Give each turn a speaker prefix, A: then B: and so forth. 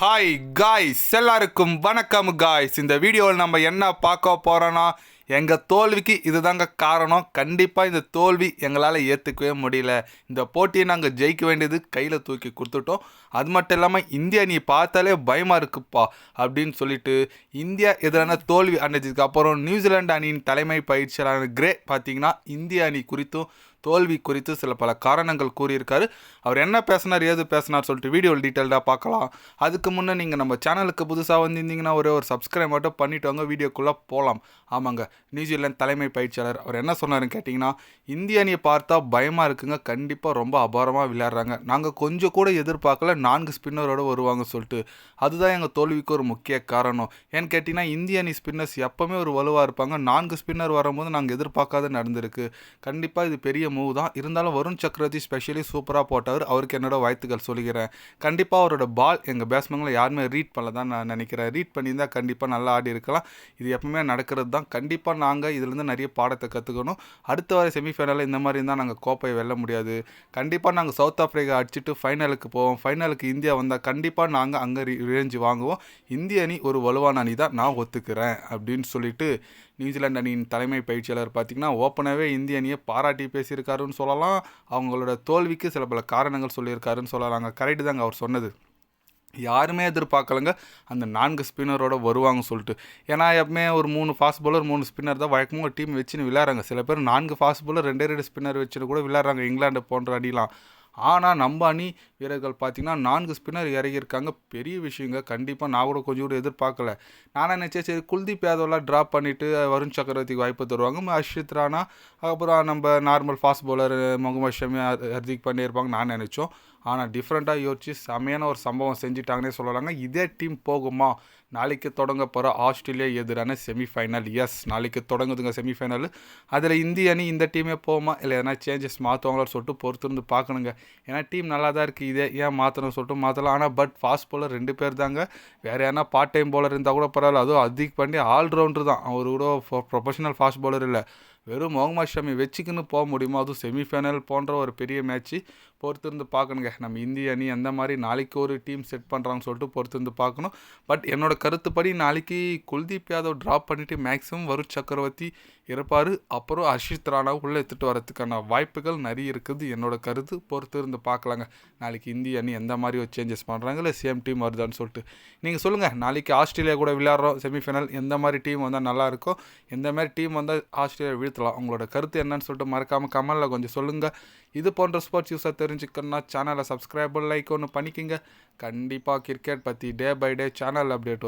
A: Hi guys எல்லாருக்கும் வணக்கம் guys இந்த வீடியோவில் நம்ம என்ன பார்க்க போகிறோன்னா எங்கள் தோல்விக்கு இதுதாங்க காரணம். கண்டிப்பாக இந்த தோல்வி எங்களால் ஏற்றுக்கவே முடியல. இந்த போட்டியை நாங்கள் ஜெயிக்க வேண்டியது கையில் தூக்கி கொடுத்துட்டோம். அது மட்டும் இல்லாமல் இந்தியா நீ பார்த்தாலே பயமாக இருக்குப்பா அப்படின்னு சொல்லிட்டு இந்தியா எதிரான தோல்வி அடைஞ்சதுக்கு அப்புறம் நியூசிலாந்து அணியின் தலைமை பயிற்சியாளர் கிரே பார்த்தீங்கன்னா இந்திய அணி குறித்தும் தோல்வி குறித்து சில பல காரணங்கள் கூறியிருக்காரு. அவர் என்ன பேசினார் ஏது பேசினார் சொல்லிட்டு வீடியோ டீட்டெயில்டாக பார்க்கலாம். அதுக்கு முன்னே நீங்கள் நம்ம சேனலுக்கு புதுசாக வந்திருந்தீங்கன்னா ஒரே ஒரு சப்ஸ்கிரைப் மட்டும் பண்ணிட்டு வாங்க வீடியோக்குள்ளே போகலாம் ஆமாங்க நியூசிலாந்து தலைமை பயிற்சியாளர் அவர் என்ன சொன்னார்னு கேட்டிங்கன்னா இந்திய அணியை பார்த்தா பயமாக இருக்குங்க கண்டிப்பாக ரொம்ப அபாரமாக விளையாடுறாங்க. நாங்கள் கொஞ்சம் கூட எதிர்பார்க்கல நான்கு ஸ்பின்னரோடு வருவாங்க சொல்லிட்டு. அதுதான் எங்கள் தோல்விக்கு ஒரு முக்கிய காரணம். ஏன்னு கேட்டிங்கன்னா இந்திய அணி ஸ்பின்னர்ஸ் எப்போவுமே ஒரு வலுவாக இருப்பாங்க. நான்கு ஸ்பின்னர் வரும்போது நாங்கள் எதிர்பார்க்காத நடந்திருக்கு. கண்டிப்பாக இது பெரிய மூவ் தான். இருந்தாலும் வருண் சக்கரவர்த்தி ஸ்பெஷலி சூப்பராக போட்டவர். அவருக்கு என்னோட வாழ்த்துக்கள் சொல்லிக்கிறேன் கண்டிப்பாக அவரோட பால் எங்கள் பேட்ஸ்மேனில் யாருமே ரீட் பண்ணல தான் நான் நினைக்கிறேன். ரீட் பண்ணியிருந்தால் கண்டிப்பாக நல்லா ஆடி இருக்கலாம். இது எப்பவுமே நடக்கிறது தான். கண்டிப்பாக நாங்கள் இதுலேருந்து நிறைய பாடத்தை கற்றுக்கணும் அடுத்த வர செமிஃபைனலில் இந்த மாதிரி இருந்தால் நாங்கள் கோப்பையை வெல்ல முடியாது. கண்டிப்பாக நாங்கள் சவுத் ஆஃப்ரிக்கா அடிச்சுட்டு ஃபைனலுக்கு போவோம். ஃபைனலுக்கு இந்தியா வந்தால் கண்டிப்பாக நாங்கள் அங்கே ரேஞ்சு வாங்குவோம். இந்திய அணி ஒரு வலுவான அணி தான் நான் ஒத்துக்கிறேன். அப்படின்னு சொல்லிட்டு நியூசிலாந்து அணியின் தலைமை பயிற்சியாளர் பார்த்திங்கன்னா ஓப்பனாகவே இந்திய அணியை பாராட்டி பேசியிருக்காருன்னு சொல்லலாம். அவங்களோட தோல்விக்கு சில பல காரணங்கள் சொல்லியிருக்காருன்னு சொல்லலாங்க கரெக்டு தாங்க அவர் சொன்னது. யாருமே எதிர்பார்க்கலங்க. அந்த நான்கு ஸ்பின்னரோட வருவாங்க சொல்லிட்டு. ஏன்னா எப்பவுமே ஒரு மூணு ஃபாஸ்ட் பவுலர் மூணு ஸ்பின்னர் தான் வழக்கமாக டீம் வச்சுன்னு விளையாடுறாங்க. சில பேர் நான்கு ஃபாஸ்ட் பவுலர் ரெண்டே ரெண்டு ஸ்பின்னர் வச்சுன்னு கூட விளையாடுறாங்க. இங்கிலாந்து போன்ற அடிலாம் ஆனால் நம்ம அணி வீரர்கள் பார்த்திங்கன்னா நான்கு ஸ்பின்னர் இறங்கியிருக்காங்க. பெரிய விஷயங்க. கண்டிப்பாக நான் கூட கொஞ்சம் கூட எதிர்பார்க்கல. நான் நினச்சேன்? சரி குல்தீப் யாதவ்லாம் ட்ராப் பண்ணிவிட்டு வருண் சக்கரவர்த்திக்கு வாய்ப்பு தருவாங்க. அர்ஷித் ராணா அப்புறம் நம்ம normal fast bowler Mohammed Shami Hardik பண்ணியிருப்பாங்க நான் நினச்சோம். ஆனால் டிஃப்ரெண்ட்டாக யோசிச்சு செமையான ஒரு சம்பவம் செஞ்சுட்டாங்கன்னே சொல்லலாங்க. இதே டீம் போகுமா? நாளைக்கு தொடங்க போகிற ஆஸ்திரேலியா எதிரான செமிஃபைனல் எஸ் நாளைக்கு தொடங்குதுங்க செமிஃபைனல் அதில் இந்திய அணி இந்த டீமே போகுமா? இல்லை எதனா சேஞ்சஸ் மாற்றுவாங்களோன்னு சொல்லிட்டு பொறுத்திருந்து பார்க்கணுங்க. ஏன்னா டீம் நல்லா தான் இருக்குது இதே ஏன் மாற்றணும் சொல்லிட்டு மாற்றலாம் ஆனால் பட் ஃபாஸ்ட் போலர் ரெண்டு பேர் தாங்க வேறு யாரா பார்ட் டைம் போலர் இருந்தால் கூட பரவாயில்ல. அதுவும் அதிக் பண்ணி ஆல்ரவுண்டர் தான். அவர் கூட ப்ரொஃபஷனல் ஃபாஸ்ட் போலர் இல்லை. வெறும் முகமது ஷமி வச்சுக்கின்னு போக முடியுமா? அதுவும் செமிஃபைனல் போன்ற ஒரு பெரிய மேட்ச்சு பொறுத்திருந்து பார்க்கணுங்க. நம்ம இந்திய அணி அந்த மாதிரி நாளைக்கு ஒரு டீம் செட் பண்ணுறாங்கன்னு சொல்லிட்டு பொறுத்திருந்து பார்க்கணும். பட் என்னோட கருத்துப்படி நாளைக்கு குல்தீப் யாதவ் ட்ராப் பண்ணிவிட்டு மேக்ஸிமம் வருண் சக்கரவர்த்தி இருப்பார் அப்புறம் ஹர்ஷித் ராணாவை உள்ளே எடுத்துகிட்டு வரதுக்கான வாய்ப்புகள் நிறைய இருக்குது. என்னோட கருத்து பொறுத்து இருந்து பார்க்கலாங்க. நாளைக்கு இந்திய அணி எந்த மாதிரி ஒரு சேஞ்சஸ் பண்ணுறாங்க இல்லை சேம் டீம் வருதான்னு சொல்லிட்டு. நீங்கள் சொல்லுங்கள் நாளைக்கு ஆஸ்திரேலியா கூட விளையாடுறோம். செமிஃபைனல் எந்த மாதிரி டீம் வந்தால் நல்லாயிருக்கும் எந்த மாதிரி டீம் வந்தால் ஆஸ்திரேலியா வீழ்த்தலாம். உங்களோட கருத்து என்னன்னு சொல்லிட்டு மறக்காமல் கமலில் கொஞ்சம் சொல்லுங்கள் இது போன்ற ஸ்போர்ட்ஸ் யூஸாக தெரிஞ்சுக்கணும்னா சேனலை சப்ஸ்கிரைப் லைக் ஒன்று பண்ணிக்கோங்க. கண்டிப்பாக கிரிக்கெட் பற்றி day by day channel update